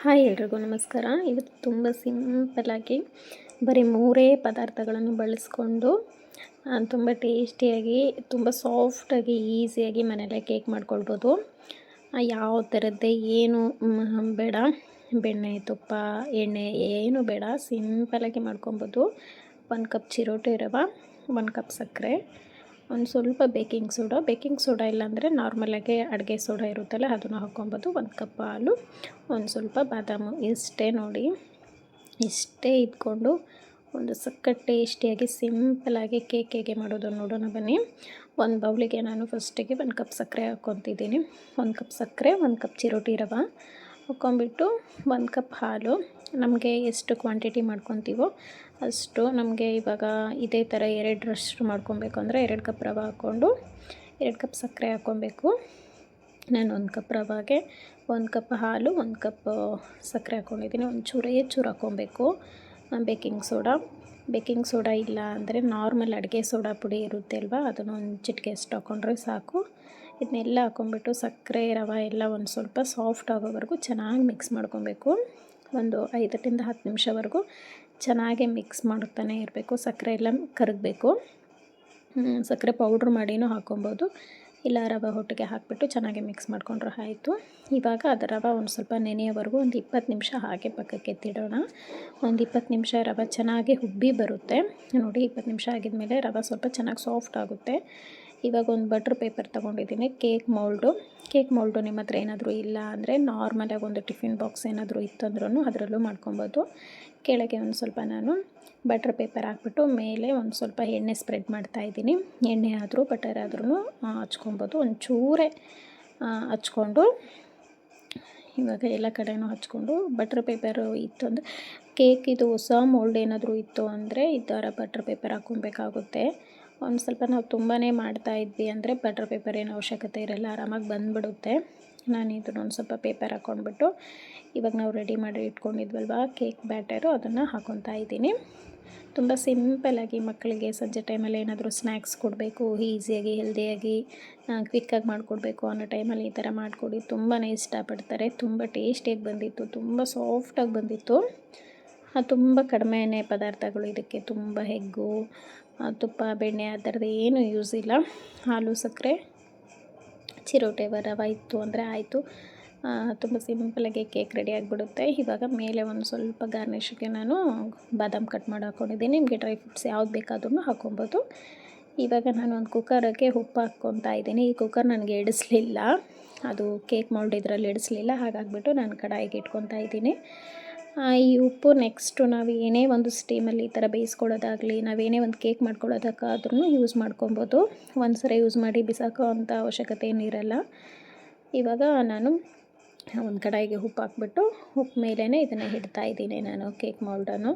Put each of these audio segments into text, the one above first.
Hi ಎಲ್ರಿಗೂ ನಮಸ್ಕಾರ. ಇವತ್ತು ತುಂಬ ಸಿಂಪಲ್ಲಾಗಿ ಬರೀ ಮೂರೇ ಪದಾರ್ಥಗಳನ್ನು ಬಳಸ್ಕೊಂಡು ತುಂಬ ಟೇಸ್ಟಿಯಾಗಿ, ತುಂಬ ಸಾಫ್ಟಾಗಿ, ಈಸಿಯಾಗಿ ಮನೆಯಲ್ಲೇ ಕೇಕ್ ಮಾಡ್ಕೊಳ್ಬೋದು. ಯಾವ ಥರದ್ದೇ ಏನು ಬೇಡ. ಬೆಣ್ಣೆ, ತುಪ್ಪ, ಎಣ್ಣೆ ಏನು ಬೇಡ. ಸಿಂಪಲಾಗಿ ಮಾಡ್ಕೊಬೋದು ಒಂದು ಕಪ್ ಚಿರೋಟೆ ರವೆ, ಒಂದು ಕಪ್ ಸಕ್ಕರೆ. ಒಂದು ಸ್ವಲ್ಪ ಬೇಕಿಂಗ್ ಸೋಡಾ. ಬೇಕಿಂಗ್ ಸೋಡಾ ಇಲ್ಲಾಂದರೆ ನಾರ್ಮಲಾಗಿ ಅಡುಗೆ ಸೋಡಾ ಇರುತ್ತಲ್ಲ, ಅದನ್ನು ಹಾಕ್ಕೊಬೋದು. ಒಂದು ಕಪ್ ಹಾಲು, ಒಂದು ಸ್ವಲ್ಪ ಬಾದಾಮು ಇಷ್ಟೇ ನೋಡಿ. ಇಷ್ಟೇ ಇದ್ಕೊಂಡು ಒಂದು ಸಕ್ಕ ಟೇಸ್ಟಿಯಾಗಿ ಸಿಂಪಲಾಗಿ ಕೇಕ್ ಹೇಗೆ ಮಾಡೋದನ್ನು ನೋಡೋಣ ಬನ್ನಿ. ಒಂದು ಬೌಲಿಗೆ ನಾನು ಫಸ್ಟಿಗೆ ಒಂದು ಕಪ್ ಸಕ್ಕರೆ ಹಾಕ್ಕೊತಿದ್ದೀನಿ. ಒಂದು ಕಪ್ ಸಕ್ಕರೆ, ಒಂದು ಕಪ್ ಚಿರೋಟಿ ರವೆ ಹಾಕ್ಕೊಂಬಿಟ್ಟು ಒಂದು ಕಪ್ ಹಾಲು. ನಮಗೆ ಎಷ್ಟು ಕ್ವಾಂಟಿಟಿ ಮಾಡ್ಕೊತೀವೋ ಅಷ್ಟು ನಮಗೆ ಇವಾಗ ಇದೇ ಥರ ಎರಡು ರಷ್ಟು ಮಾಡ್ಕೊಬೇಕು ಅಂದರೆ ಎರಡು ಕಪ್ ರವೆ ಹಾಕ್ಕೊಂಡು, ಎರಡು ಕಪ್ ಸಕ್ಕರೆ ಹಾಕ್ಕೊಬೇಕು. ನಾನು ಒಂದು ಕಪ್ ರವಾಗೆ ಒಂದು ಕಪ್ ಹಾಲು, ಒಂದು ಕಪ್ ಸಕ್ಕರೆ ಹಾಕ್ಕೊಂಡಿದ್ದೀನಿ. ಒಂದು ಚೂರು ಚೂರು ಹಾಕ್ಕೊಬೇಕು ಬೇಕಿಂಗ್ ಸೋಡಾ ಬೇಕಿಂಗ್ ಸೋಡಾ ಇಲ್ಲ ಅಂದರೆ ನಾರ್ಮಲ್ ಅಡುಗೆ ಸೋಡಾ ಪುಡಿ ಇರುತ್ತೆ ಅಲ್ವಾ? ಅದನ್ನು ಒಂದು ಚಿಟಿಕೆ ಎಷ್ಟು ಹಾಕ್ಕೊಂಡ್ರೆ ಸಾಕು. ಇದನ್ನೆಲ್ಲ ಹಾಕ್ಕೊಂಬಿಟ್ಟು ಸಕ್ಕರೆ, ರವೆ ಎಲ್ಲ ಒಂದು ಸ್ವಲ್ಪ ಸಾಫ್ಟ್ ಆಗೋವರೆಗೂ ಚೆನ್ನಾಗಿ ಮಿಕ್ಸ್ ಮಾಡ್ಕೊಬೇಕು. ಒಂದು ಐದರಿಂದ ಹತ್ತು ನಿಮಿಷವರೆಗೂ ಚೆನ್ನಾಗಿ ಮಿಕ್ಸ್ ಮಾಡುತ್ತಾನೆ ಇರಬೇಕು. ಸಕ್ಕರೆ ಎಲ್ಲ ಕರಗಬೇಕು. ಸಕ್ಕರೆ ಪೌಡ್ರ್ ಮಾಡಿನೂ ಹಾಕ್ಕೊಬೋದು ಇಲ್ಲ, ರವೆ ಹೊಟ್ಟಿಗೆ ಹಾಕಿಬಿಟ್ಟು ಚೆನ್ನಾಗಿ ಮಿಕ್ಸ್ ಮಾಡಿಕೊಂಡ್ರೆ ಆಯಿತು. ಇವಾಗ ಅದು ರವೆ ಒಂದು ಸ್ವಲ್ಪ ನೆನೆಯೋವರೆಗೂ ಒಂದು ಇಪ್ಪತ್ತು ನಿಮಿಷ ಹಾಗೆ ಪಕ್ಕಕ್ಕೆ ಎತ್ತಿಡೋಣ. ಒಂದು ಇಪ್ಪತ್ತು ನಿಮಿಷ ರವೆ ಚೆನ್ನಾಗಿ ಹುಬ್ಬಿ ಬರುತ್ತೆ. ನೋಡಿ, ಇಪ್ಪತ್ತು ನಿಮಿಷ ಆಗಿದ್ಮೇಲೆ ರವೆ ಸ್ವಲ್ಪ ಚೆನ್ನಾಗಿ ಸಾಫ್ಟ್ ಆಗುತ್ತೆ. ಇವಾಗ ಒಂದು ಬಟ್ರ್ ಪೇಪರ್ ತೊಗೊಂಡಿದ್ದೀನಿ ಕೇಕ್ ಮೌಲ್ಡು ಕೇಕ್ ಮೌಲ್ಡು ನಿಮ್ಮ ಹತ್ರ ಏನಾದರೂ ಇಲ್ಲ ಅಂದರೆ ನಾರ್ಮಲಾಗಿ ಒಂದು ಟಿಫಿನ್ ಬಾಕ್ಸ್ ಏನಾದರೂ ಇತ್ತಂದ್ರೂ ಅದರಲ್ಲೂ ಮಾಡ್ಕೊಬೋದು. ಕೆಳಗೆ ಒಂದು ಸ್ವಲ್ಪ ನಾನು ಬಟ್ರ್ ಪೇಪರ್ ಹಾಕ್ಬಿಟ್ಟು ಮೇಲೆ ಒಂದು ಸ್ವಲ್ಪ ಎಣ್ಣೆ ಸ್ಪ್ರೆಡ್ ಮಾಡ್ತಾಯಿದ್ದೀನಿ ಎಣ್ಣೆ ಆದರೂ ಬಟರ್ ಆದ್ರೂ ಹಚ್ಕೊಬೋದು. ಒಂಚೂರೇ ಹಚ್ಕೊಂಡು ಇವಾಗ ಎಲ್ಲ ಕಡೆಯೂ ಹಚ್ಕೊಂಡು ಬಟ್ರ್ ಪೇಪರು ಇತ್ತು ಅಂದರೆ ಕೇಕ್ ಇದು ಹೊಸ ಮೋಲ್ಡ್ ಏನಾದರೂ ಇತ್ತು ಅಂದರೆ ಈ ಥರ ಬಟ್ರ್ ಪೇಪರ್ ಹಾಕ್ಕೊಬೇಕಾಗುತ್ತೆ. ಒಂದು ಸ್ವಲ್ಪ ನಾವು ತುಂಬಾ ಇದ್ವಿ ಅಂದರೆ ಬಟರ್ ಪೇಪರ್ ಏನು ಅವಶ್ಯಕತೆ ಇರಲ್ಲ, ಆರಾಮಾಗಿ ಬಂದುಬಿಡುತ್ತೆ. ನಾನು ಇದನ್ನು ಒಂದು ಸ್ವಲ್ಪ ಪೇಪರ್ ಹಾಕ್ಕೊಂಡ್ಬಿಟ್ಟು ಇವಾಗ ನಾವು ರೆಡಿ ಮಾಡಿ ಇಟ್ಕೊಂಡಿದ್ವಲ್ವ ಕೇಕ್ ಬ್ಯಾಟರು ಅದನ್ನು ಹಾಕೊತಾ ಇದ್ದೀನಿ. ತುಂಬ ಸಿಂಪಲಾಗಿ ಮಕ್ಕಳಿಗೆ ಸಂಜೆ ಟೈಮಲ್ಲಿ ಏನಾದರೂ ಸ್ನ್ಯಾಕ್ಸ್ ಕೊಡಬೇಕು ಈಸಿಯಾಗಿ ಹೆಲ್ದಿಯಾಗಿ ಕ್ವಿಕ್ಕಾಗಿ ಮಾಡಿಕೊಡ್ಬೇಕು ಅನ್ನೋ ಟೈಮಲ್ಲಿ ಈ ಥರ ಮಾಡಿಕೊಡಿ. ತುಂಬಾ ಇಷ್ಟಪಡ್ತಾರೆ, ತುಂಬ ಟೇಸ್ಟಿಯಾಗಿ ಬಂದಿತ್ತು, ತುಂಬ ಸಾಫ್ಟಾಗಿ ಬಂದಿತ್ತು. ತುಂಬ ಕಡಿಮೆನೇ ಪದಾರ್ಥಗಳು, ಇದಕ್ಕೆ ತುಂಬ ಹೆಗ್ಗು ತುಪ್ಪ, ಬೆಣ್ಣೆ ಆ ಥರದ್ದು ಏನೂ ಯೂಸ್ ಇಲ್ಲ. ಹಾಲು, ಸಕ್ಕರೆ, ಚಿರೋಟೆ ರವೆ ಇತ್ತು ಅಂದರೆ ಆಯಿತು. ತುಂಬ ಸಿಂಪಲಾಗಿ ಕೇಕ್ ರೆಡಿ ಆಗಿಬಿಡುತ್ತೆ. ಇವಾಗ ಮೇಲೆ ಒಂದು ಸ್ವಲ್ಪ ಗಾರ್ನಿಶ್ಗೆ ನಾನು ಬಾದಾಮ್ ಕಟ್ ಮಾಡಿ ಹಾಕ್ಕೊಂಡಿದ್ದೀನಿ ನಿಮಗೆ ಡ್ರೈ ಫ್ರೂಟ್ಸ್ ಯಾವ್ದು ಬೇಕಾದ್ರೂ ಹಾಕ್ಕೊಬೋದು ಇವಾಗ ನಾನು ಒಂದು ಕುಕ್ಕರಿಗೆ ಉಪ್ಪು ಹಾಕ್ಕೊತಾ ಇದ್ದೀನಿ. ಈ ಕುಕ್ಕರ್ ನನಗೆ ಇಡಿಸ್ಲಿಲ್ಲ. ಅದು ಕೇಕ್ ಮೌಲ್ಡ್ ಇದರಲ್ಲಿ ಇಡಿಸ್ಲಿಲ್ಲ. ಹಾಗಾಗಿಬಿಟ್ಟು ನಾನು ಕಡಾಯಿಗೆ ಇಟ್ಕೊತಾ ಇದ್ದೀನಿ. ಈ ಉಪ್ಪು ನೆಕ್ಸ್ಟು ನಾವು ಏನೇ ಒಂದು ಸ್ಟೀಮಲ್ಲಿ ಈ ಥರ ಬೇಯಿಸ್ಕೊಳ್ಳೋದಾಗಲಿ ನಾವೇನೇ ಒಂದು ಕೇಕ್ ಮಾಡ್ಕೊಳ್ಳೋದಕ್ಕಾದ್ರೂ ಯೂಸ್ ಮಾಡ್ಕೊಬೋದು. ಒಂದು ಸರಿ ಯೂಸ್ ಮಾಡಿ ಬಿಸಾಕೋ ಅಂಥ ಅವಶ್ಯಕತೆ ಏನಿರಲ್ಲ ಇವಾಗ ನಾನು ಒಂದು ಕಡಾಯಿಗೆ ಉಪ್ಪು ಹಾಕ್ಬಿಟ್ಟು ಉಪ್ಪು ಮೇಲೇ ಇದನ್ನು ಹಿಡ್ತಾ ಇದ್ದೀನಿ ನಾನು ಕೇಕ್ ಮೌಲ್ಡನ್ನು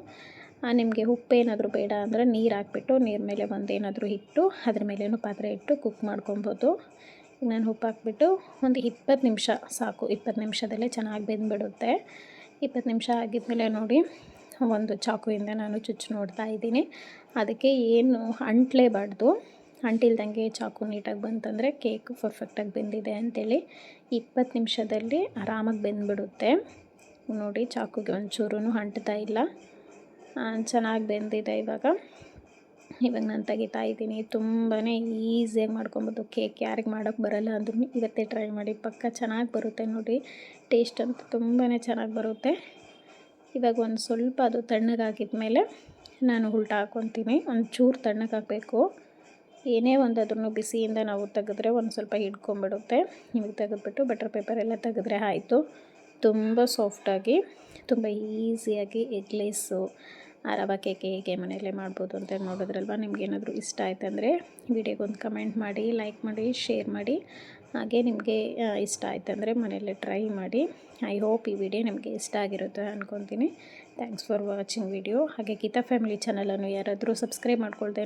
ನಿಮಗೆ ಉಪ್ಪೇನಾದರೂ ಬೇಡ ಅಂದರೆ ನೀರು ಹಾಕ್ಬಿಟ್ಟು ನೀರು ಮೇಲೆ ಒಂದೇನಾದರೂ ಇಟ್ಟು ಅದ್ರ ಮೇಲೇನು ಪಾತ್ರೆ ಇಟ್ಟು ಕುಕ್ ಮಾಡ್ಕೊಬೋದು. ನಾನು ಉಪ್ಪು ಹಾಕ್ಬಿಟ್ಟು ಒಂದು ಇಪ್ಪತ್ತು ನಿಮಿಷ ಸಾಕು, ಇಪ್ಪತ್ತು ನಿಮಿಷದಲ್ಲೇ ಚೆನ್ನಾಗಿ ಬೆಂದ್ಬಿಡುತ್ತೆ. ಇಪ್ಪತ್ತು ನಿಮಿಷ ಆಗಿದ್ಮೇಲೆ ನೋಡಿ ಒಂದು ಚಾಕುವಿಂದ ನಾನು ಚುಚ್ಚು ನೋಡ್ತಾ ಇದ್ದೀನಿ. ಅದಕ್ಕೆ ಏನು ಅಂಟ್ಲೇಬಾರ್ದು. ಅಂಟಿಲ್ದಂಗೆ ಚಾಕು ನೀಟಾಗಿ ಬಂತಂದರೆ ಕೇಕ್ ಪರ್ಫೆಕ್ಟಾಗಿ ಬೆಂದಿದೆ ಅಂಥೇಳಿ ಇಪ್ಪತ್ತು ನಿಮಿಷದಲ್ಲಿ ಆರಾಮಾಗಿ ಬೆಂದ್ಬಿಡುತ್ತೆ. ನೋಡಿ ಚಾಕುಗೆ ಒಂಚೂರು ಅಂಟ್ತಾ ಇಲ್ಲ. ಚೆನ್ನಾಗಿ ಬೆಂದಿದೆ ಇವಾಗ. ಇವಾಗ ನಾನು ತೆಗಿತಾ ಇದ್ದೀನಿ. ತುಂಬಾ ಈಸಿಯಾಗಿ ಮಾಡ್ಕೊಬೋದು ಕೇಕ್ ಯಾರಿಗೆ ಮಾಡೋಕ್ಕೆ ಬರಲ್ಲ ಅಂದ್ರೂ ಇವತ್ತೇ ಟ್ರೈ ಮಾಡಿ. ಪಕ್ಕ ಚೆನ್ನಾಗಿ ಬರುತ್ತೆ ನೋಡಿ. ಟೇಸ್ಟ್ ಅಂತೂ ತುಂಬಾ ಚೆನ್ನಾಗಿ ಬರುತ್ತೆ. ಇವಾಗ ಒಂದು ಸ್ವಲ್ಪ ಅದು ತಣ್ಣಗಾಗಿದ ಮೇಲೆ ನಾನು ಉಲ್ಟ ಹಾಕ್ಕೊತೀನಿ ಒಂದು ಚೂರು ತಣ್ಣಗಾಗಬೇಕು ಏನೇ ಒಂದು ಅದನ್ನು ಬಿಸಿಯಿಂದ ನಾವು ತೆಗೆದ್ರೆ ಒಂದು ಸ್ವಲ್ಪ ಹಿಡ್ಕೊಂಬಿಡುತ್ತೆ ನಿಮಗೆ ತೆಗೆದ್ಬಿಟ್ಟು ಬಟರ್ ಪೇಪರ್ ಎಲ್ಲ ತೆಗೆದ್ರೆ ಆಯಿತು. ತುಂಬ ಸಾಫ್ಟಾಗಿ ತುಂಬ ಈಸಿಯಾಗಿ ಎಗ್ಲೇಸು ಆ ರವೆ ಕೇಕ್ ಹೇಗೆ ಮನೆಯಲ್ಲೇ ಮಾಡ್ಬೋದು ಅಂತ ನೋಡಿದ್ರಲ್ವ? ನಿಮ್ಗೇನಾದರೂ ಇಷ್ಟ ಆಯ್ತು ಅಂದರೆ ವಿಡಿಯೋಗೊಂದು ಕಮೆಂಟ್ ಮಾಡಿ, ಲೈಕ್ ಮಾಡಿ, ಶೇರ್ ಮಾಡಿ. ಹಾಗೆ ನಿಮಗೆ ಇಷ್ಟ ಆಯ್ತು ಅಂದರೆ ಮನೆಯಲ್ಲೇ ಟ್ರೈ ಮಾಡಿ. ಐ ಹೋಪ್ ಈ ವಿಡಿಯೋ ನಿಮಗೆ ಇಷ್ಟ ಆಗಿರುತ್ತೆ ಅಂದ್ಕೊತೀನಿ ಥ್ಯಾಂಕ್ಸ್ ಫಾರ್ ವಾಚಿಂಗ್ ವಿಡಿಯೋ. ಹಾಗೆ ಗೀತಾ ಫ್ಯಾಮಿಲಿ ಚಾನಲನ್ನು ಯಾರಾದರೂ ಸಬ್ಸ್ಕ್ರೈಬ್ ಮಾಡ್ಕೊಳ್ದೆ